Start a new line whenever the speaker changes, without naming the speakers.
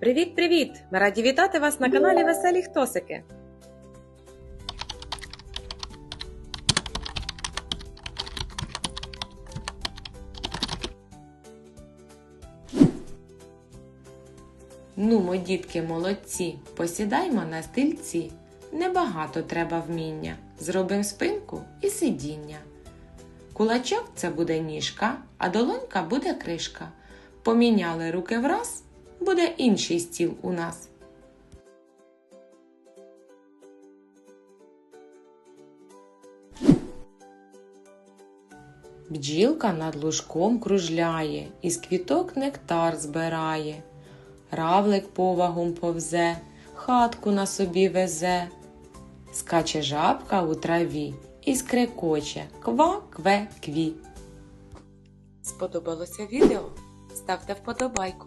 Привіт-привіт! Ми раді вітати вас на каналі Веселі Хтосики.
Нумо, дітки, молодці, посідаймо на стільці. Небагато треба вміння. Зробим спинку і сидіння. Кулачок це буде ніжка, а долонька буде кришка. Поміняли руки враз, буде інший стіл у нас. Бджілка над лужком кружляє, із квіток нектар збирає. Равлик повагом повзе, хатку на собі везе. Скаче жабка у траві і скрекоче ква-кве-кві. Сподобалося відео? Ставте вподобайку